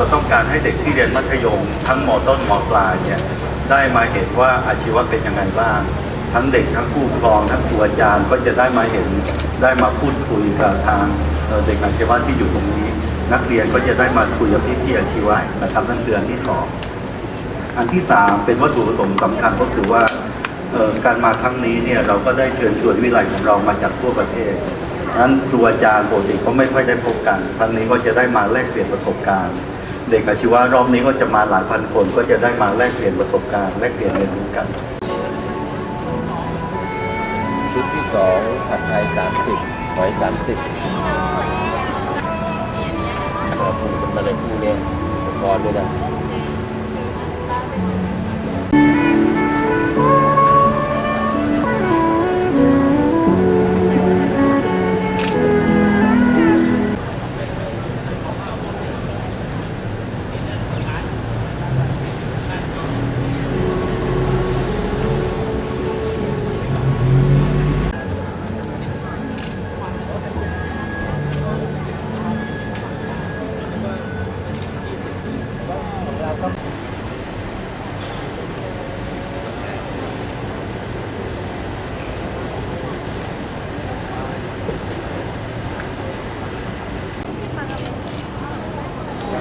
เราต้องการให้เด็กที่เรียนมัธยม ทั้งมต้นมปลายเนี่ยได้มาเห็นว่าอาชีวะเป็นยังไงบ้าง ทั้งเด็กทั้งผู้ปกครองทั้งครูอาจารย์ก็จะได้มาเห็นได้มาพูดคุยกับทางเด็กอาชีวะที่อยู่ตรงนี้ นักเรียนก็จะได้มาคุยกับพี่ๆอาชีวะนะครับนั่นคืออันที่สองอันที่สามเป็นวัตถุประสงค์สำคัญก็คือว่าการมาครั้งนี้เนี่ยเราก็ได้เชิญชวนวิไลของเรามาจากทั่วประเทศนั้นครูอาจารย์ปกติก็ไม่ค่อยได้พบกัน ครั้งนี้ก็จะได้มาแลกเปลี่ยนประสบการณ์ เด็กอาชีวะรอบนี้ก็จะมาหลายพันคนก็จะได้มาแลกเปลี่ยนประสบการณ์แลกเปลี่ยนเรียนรู้กัน ชุดที่สองผัดไทยสามสิบหอยสามสิบเราพูดกันมาเลยคู่เนี้ยอุปกรอด้วยนะ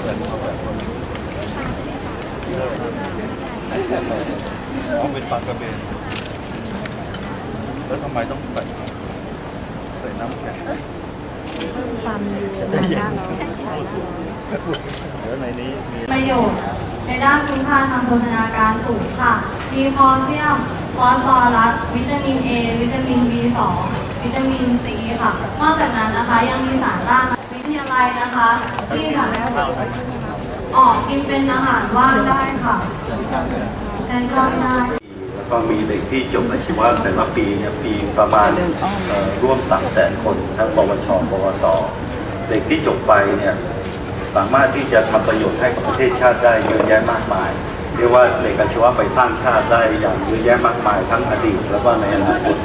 อ๋อเป็นปลากระเบน แล้วทำไมต้องใส่ ใส่น้ำแข็งความเย็นมาด้านแล้วในนี้มีประโยชน์ในด้านคุณค่าทางโภชนาการสูงค่ะ มีคอเซียม ฟอสฟอรัส วิตามิน A วิตามิน B2 วิตามิน C ค่ะ นอกจากนั้นนะคะยังมีสารต้าน วิทยาลัยนะคะที่สามารถออกกินเป็นอาหารว่างได้ค่ะแทนข้าวได้แล้วก็มีเด็กที่จบอาชีวะแต่ละปีเนี่ยปีประมาณร่วม 3 0 0 0 0 0คน ทั้งปวชปวส เด็กที่จบไปเนี่ยสามารถที่จะทำประโยชน์ให้กับประเทศชาติได้เยอะแยะมากมายเรียกว่าเด็กอาชีวะไปสร้างชาติได้อย่างเยอะแยะมากมายทั้งอดีตแล้วก็ในอนาคต